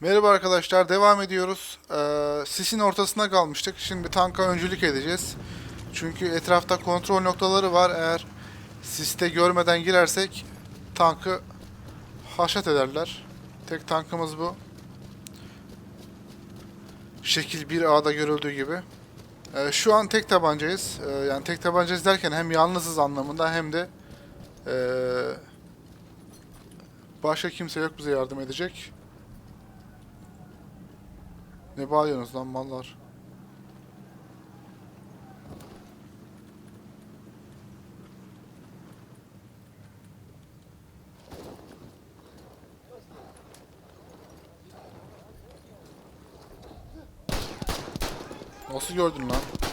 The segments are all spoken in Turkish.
Merhaba arkadaşlar, devam ediyoruz. Ee, sisin ortasına kalmıştık. Şimdi tanka öncülük edeceğiz. Çünkü etrafta kontrol noktaları var. Eğer siste görmeden girersek tankı haşat ederler. Tek tankımız bu. Şekil 1A'da görüldüğü gibi. Ee, şu an tek tabancayız. Ee, yani tek tabancayız derken hem yalnızız anlamında hem de ee, başka kimse yok bize yardım edecek. Ne bağırıyorsunuz lan mallar? Nasıl gördün lan?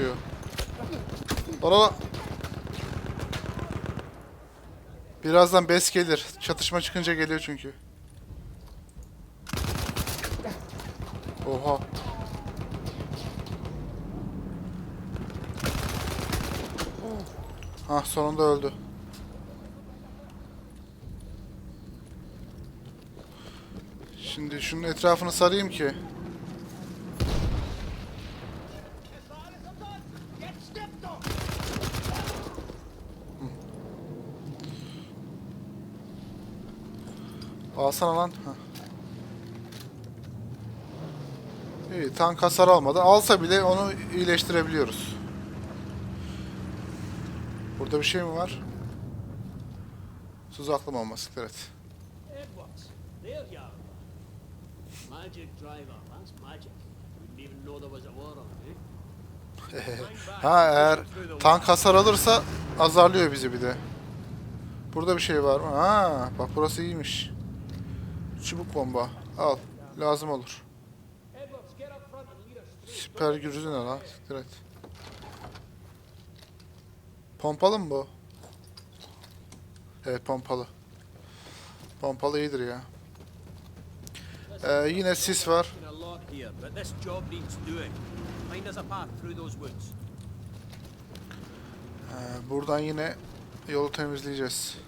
Nasıl vuruyor? Bana Birazdan bes gelir. Çatışma çıkınca geliyor çünkü. Oha. Hah sonunda öldü. Şimdi şunun etrafını sarayım ki. Alsana lan. Heh. İyi tank hasar almadı. Alsa bile onu iyileştirebiliyoruz. Burada bir şey mi var? Tuzaklı olması evet. Edwards, there you are. Magic driver, that's magic. Wouldn't even know there was a war on, eh? Ha eğer tank hasar alırsa azarlıyor bizi bir de. Burada bir şey var mı? Ha bak burası iyiymiş. Çubuk bomba. Al. Lazım olur. Süper gücü ne lan? Siktir et. Pompalı mı bu? Evet pompalı. Pompalı iyidir ya. Ee, yine sis var. Ee, buradan yine yolu temizleyeceğiz.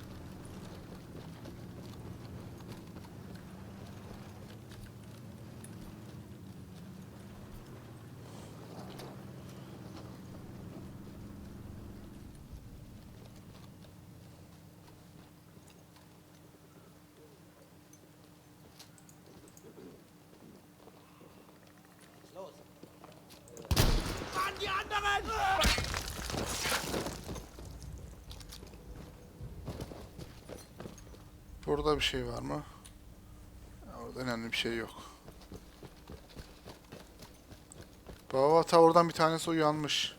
Burada bir şey var mı? Orada önemli bir şey yok. Baba ta oradan bir tanesi uyanmış.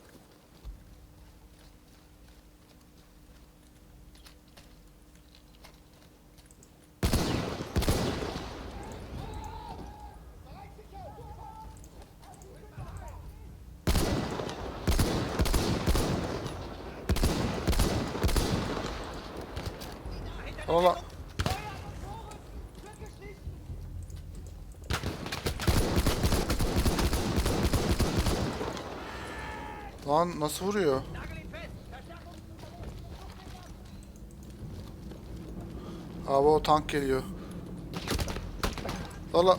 Allah. Lan nasıl vuruyor? Abi o tank geliyor. Valla.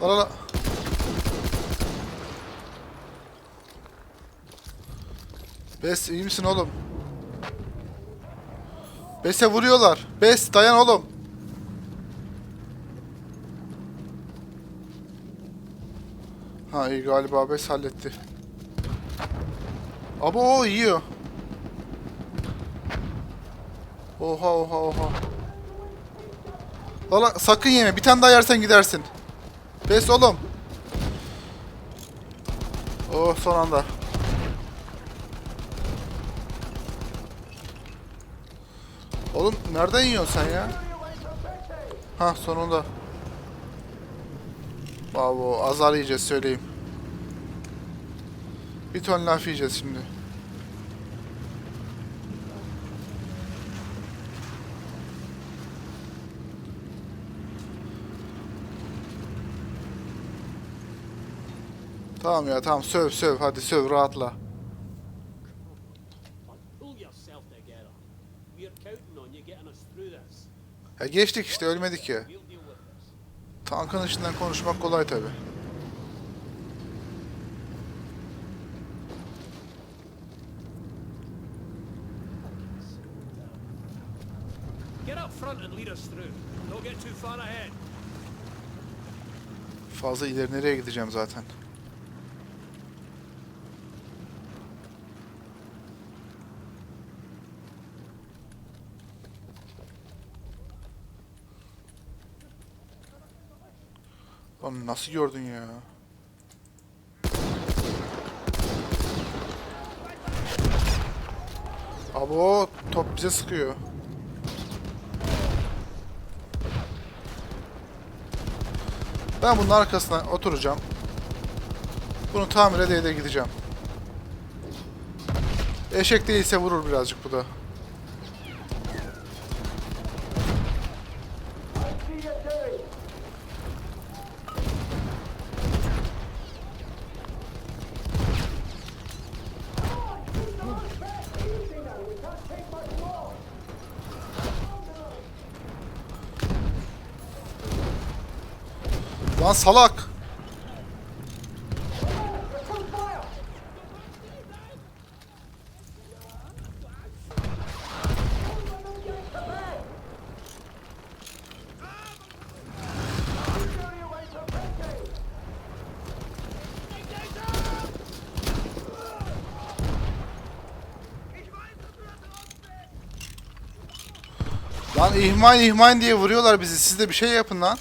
Valla. Bes iyi misin oğlum? Bes'e vuruyorlar. Bes dayan oğlum. Ha iyi galiba Bes halletti. Abo o yiyor. Oha oha oha. Valla sakın yeme. Bir tane daha yersen gidersin. Bes oğlum. Oh son anda. Oğlum nereden yiyorsun sen ya? Ha sonunda. Bravo azar yiyeceğiz söyleyeyim. Bir ton laf yiyeceğiz şimdi. Tamam ya tamam söv söv hadi söv rahatla. Ya geçtik işte ölmedik ya. Tankın içinden konuşmak kolay tabi. Fazla ileri nereye gideceğim zaten. Nasıl gördün ya? Abo top bize sıkıyor. Ben bunun arkasına oturacağım. Bunu tamir ede ede gideceğim. Eşek değilse vurur birazcık bu da. Lan salak! Lan ihmal ihmal diye vuruyorlar bizi. Siz de bir şey yapın lan.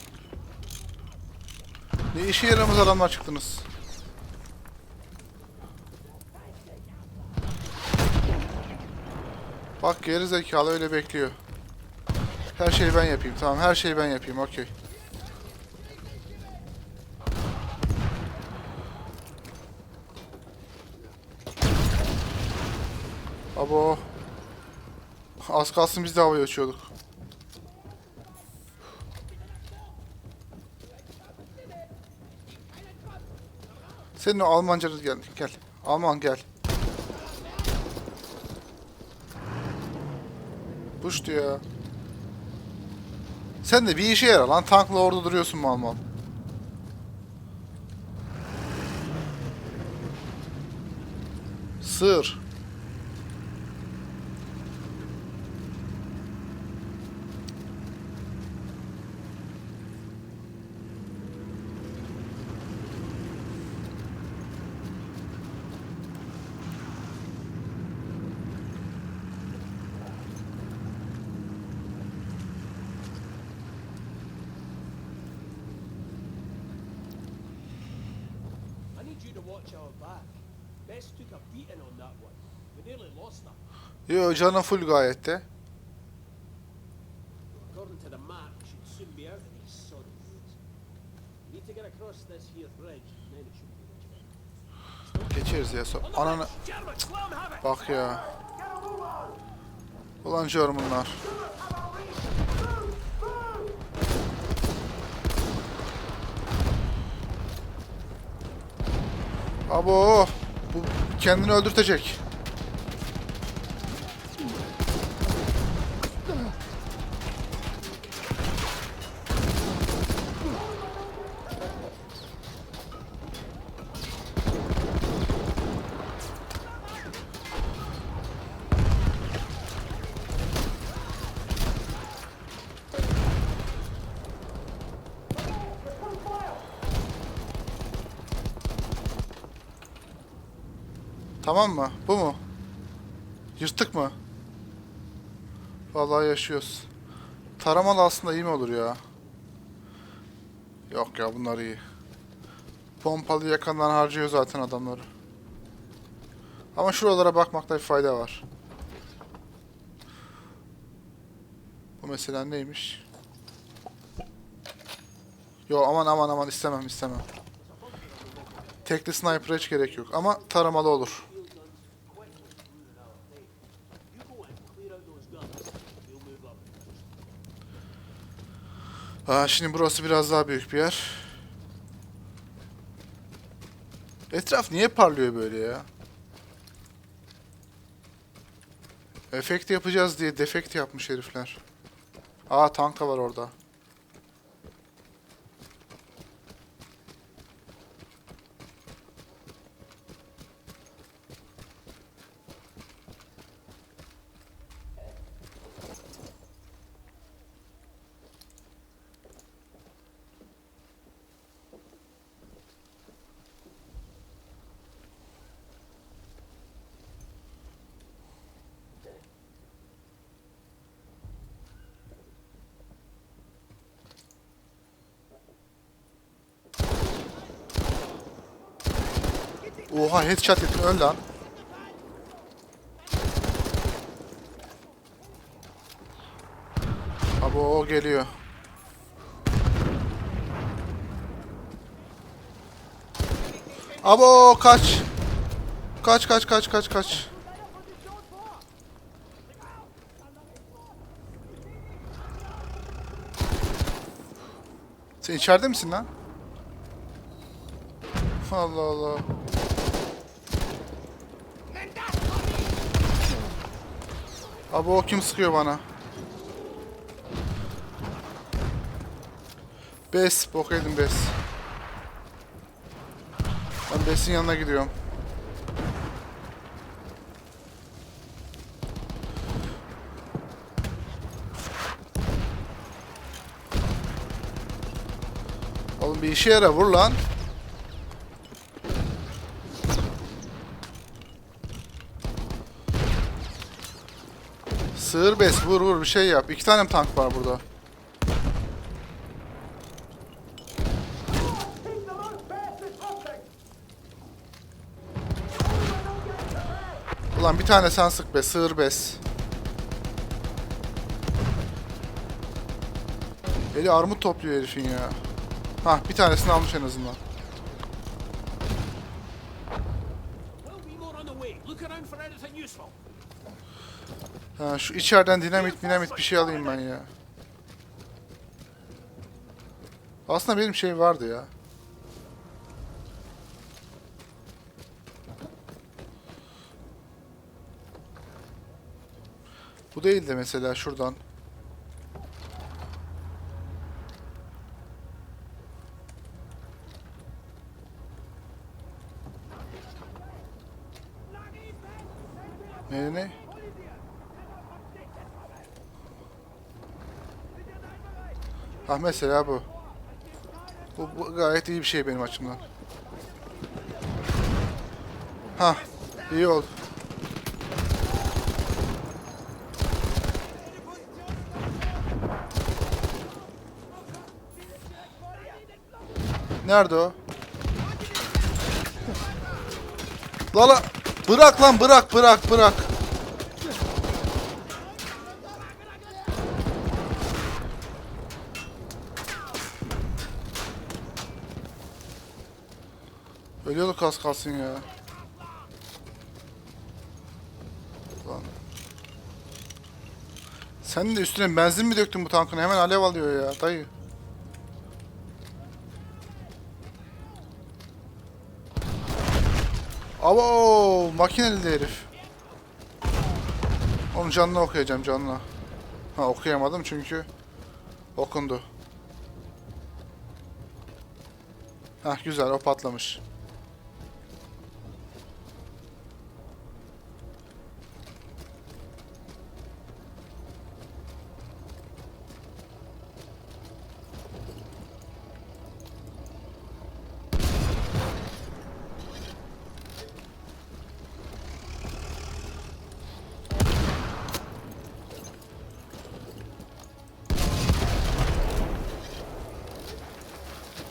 Ne işe yaramaz adamlar çıktınız. Bak geri zekalı öyle bekliyor. Her şeyi ben yapayım. Tamam her şeyi ben yapayım. Okey. Abo. Az kalsın biz de havaya uçuyorduk. Senin o Almancanı gel. Gel. Alman gel. Puştu ya. Sen de bir işe yara lan. Tankla orada duruyorsun mal mal. Sığır. İt shouldn't be much better. Geçeriz ya. So ananı... Bak ya. Ulan Germanlar. Abo. Bu kendini öldürtecek. Tamam mı? Bu mu? Yırttık mı? Vallahi yaşıyoruz. Taramalı aslında iyi mi olur ya? Yok ya bunlar iyi. Pompalı yakandan harcıyor zaten adamları. Ama şuralara bakmakta bir fayda var. Bu mesela neymiş? Yo aman aman aman istemem istemem. Tekli sniper'a hiç gerek yok ama taramalı olur. You go and clear out those guns. We'll move up. Aa, şimdi burası biraz daha büyük bir yer. Etraf niye parlıyor böyle ya? Efekt yapacağız diye defekt yapmış herifler. Aa tank da var orada. Oha headshot ettin öl lan. Abi o geliyor. Abo kaç. Kaç kaç kaç kaç kaç. Sen içeride misin lan? Allah Allah. Abi o kim sıkıyor bana? Bes, bok yedim Bes. Ben Bes'in yanına gidiyorum. Oğlum bir işe yara vur lan. Sığır bes vur vur bir şey yap. İki tane tank var burada. Ulan bir tane sen sık be sığır bes. Eli armut topluyor herifin ya. Hah bir tanesini almış en azından. There'll be more on the way. Look around for anything useful. Ha, şu içeriden dinamit dinamit bir şey alayım ben ya. Aslında benim şey vardı ya. Bu değil de mesela şuradan. Ne ne? Ah mesela bu. Bu, bu gayet iyi bir şey benim açımdan. Ha, iyi oldu. Nerede o? Lala bırak lan bırak bırak bırak. Ölüyorduk az kalsın ya. Lan. Sen de üstüne benzin mi döktün bu tankın? Hemen alev alıyor ya dayı. Abo makineli de herif. Onun canını okuyacağım canına. Ha okuyamadım çünkü okundu. Hah güzel o patlamış.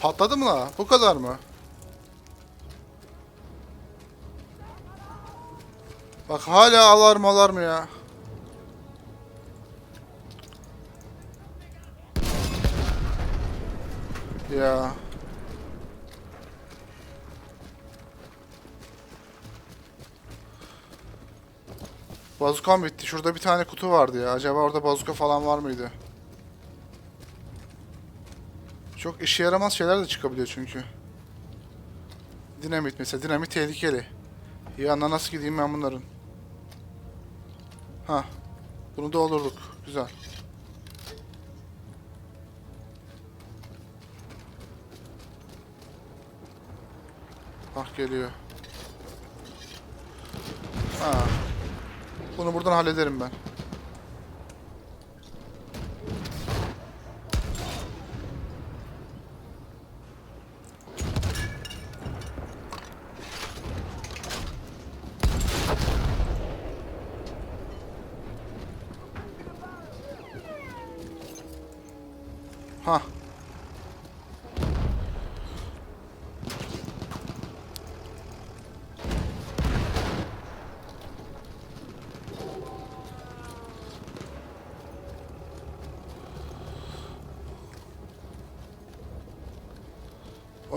Patladı mı la? Bu kadar mı? Bak hala alarm alarm ya. Ya. Bazukam bitti. Şurada bir tane kutu vardı ya. Acaba orada bazuka falan var mıydı? Çok işe yaramaz şeyler de çıkabiliyor çünkü. Dinamit mesela. Dinamit tehlikeli. Ya nasıl gideyim ben bunların? Ha. Bunu doldurduk. Güzel. Ah geliyor. Ha. Bunu buradan hallederim ben.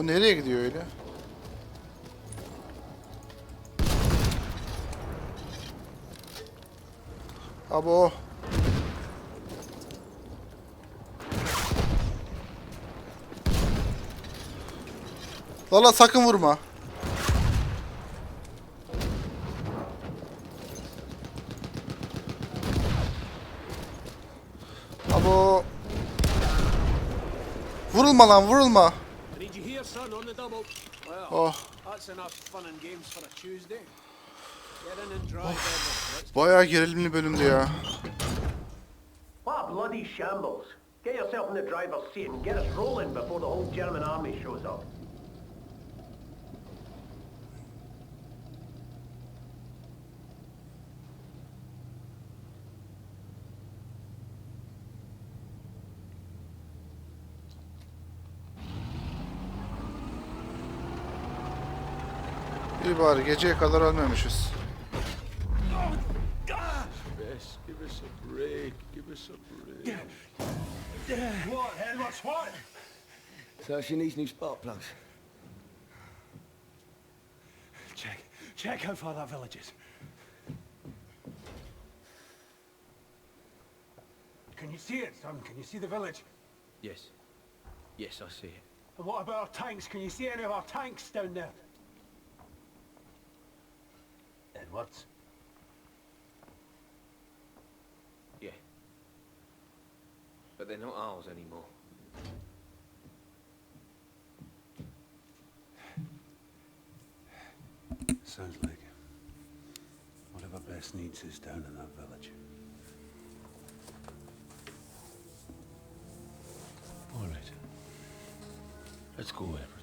Nereye gidiyor öyle? Abo. Valla sakın vurma. Abo. Vurulma lan vurulma. Son, on the double. Well, Oh. that's enough fun and games for a Tuesday. Get in and drive. Let's Bayağı gerilimli bölümdü ya. What a bloody shambles. Get yourself in the driver's seat and get us rolling before the whole German army shows up. İyi bari geceye kadar ölmemişiz. Bess, a break. Give us a break. What, Edward, what? So she needs new spark plugs. Check. Check how far that village is. Can you see it, son? Can you see the village? Yes. Yes, I see it. And what about our tanks? Can you see any of our tanks down there? Edwards? Yeah. But they're not ours anymore. Sounds like whatever Bess needs is down in that village. All right. Let's go, Everett.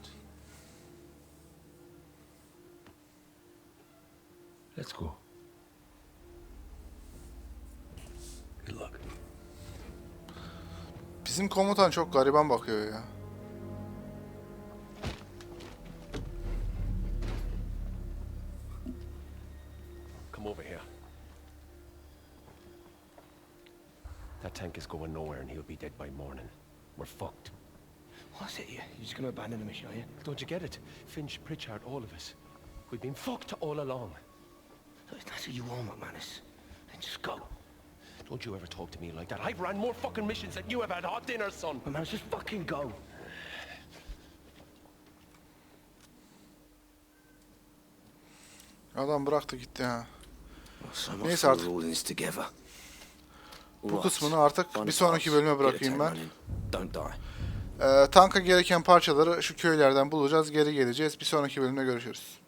Let's go. Good luck. Bizim komutan çok gariban bakıyor ya. Come over here. That tank is going nowhere and he'll be dead by morning. We're fucked. What's it you? You're just gonna abandon the mission, are you? Don't you get it? Finch, Pritchard, all of us. We've been fucked all along. İf that's who you are, McManus. Then just go. Don't you ever talk to me like that. I've ran more fucking missions than you have had hot dinner, son. McManus, just fucking go. Adam bıraktı gitti ha. Neyse artık. all this together. Bu kısmını artık bir sonraki bölüme bırakayım ben. Don't die. Ee, tanka gereken parçaları şu köylerden bulacağız. Geri geleceğiz. Bir sonraki bölümde görüşürüz.